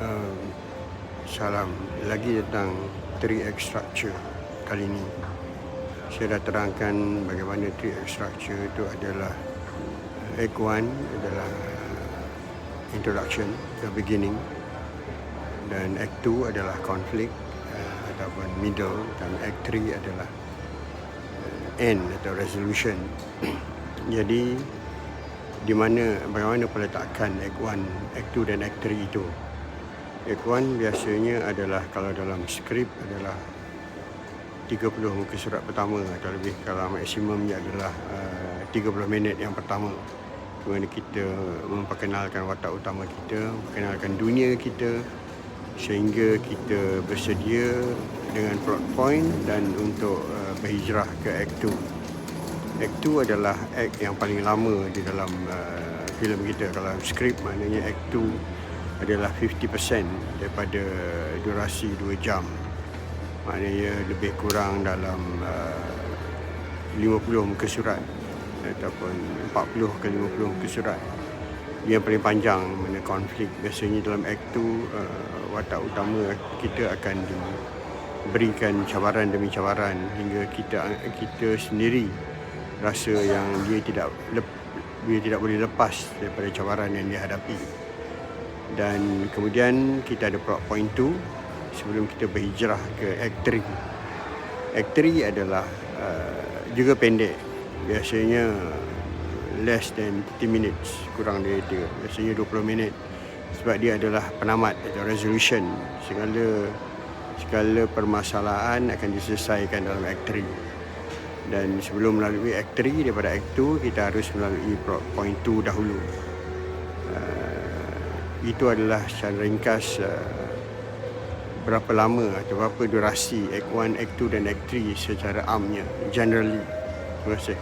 Um, salam lagi tentang 3X structure kali ini. Saya dah terangkan bagaimana 3X structure itu adalah Act 1 adalah introduction, the beginning dan Act 2 adalah conflict uh, ataupun middle dan Act 3 adalah uh, end atau resolution. Jadi di mana bagaimana peletakan Act 1, Act 2 dan Act 3 itu. Act 1 biasanya adalah kalau dalam skrip adalah 30 muka surat pertama atau lebih kalau maksimumnya adalah uh, 30 minit yang pertama di mana kita memperkenalkan watak utama kita, memperkenalkan dunia kita sehingga kita bersedia dengan plot point dan untuk uh, berhijrah ke Act 2. Act 2 adalah act yang paling lama di dalam uh, filem kita. Kalau skrip maknanya Act 2 adalah 50% daripada durasi 2 jam. Maknanya lebih kurang dalam uh, 50 muka surat ataupun 40 ke 50 muka surat. Yang paling panjang mana konflik. Biasanya dalam Act 2 uh, watak utama kita akan diberikan cabaran demi cabaran hingga kita kita sendiri rasa yang dia tidak lep, dia tidak boleh lepas daripada cabaran yang dia hadapi. Dan kemudian kita ada plot point 2 sebelum kita berhijrah ke Act 3. Act 3 adalah uh, juga pendek. Biasanya less than 30 minutes, kurang dari itu. Biasanya 20 minit. Sebab dia adalah penamat atau resolution. Segala segala permasalahan akan diselesaikan dalam Act 3. Dan sebelum melalui Act 3 daripada Act 2 kita harus melalui point 2 dahulu. Itu adalah secara ringkas uh, berapa lama atau berapa durasi Act 1, Act 2 dan Act 3 secara amnya generally. Terima kasih.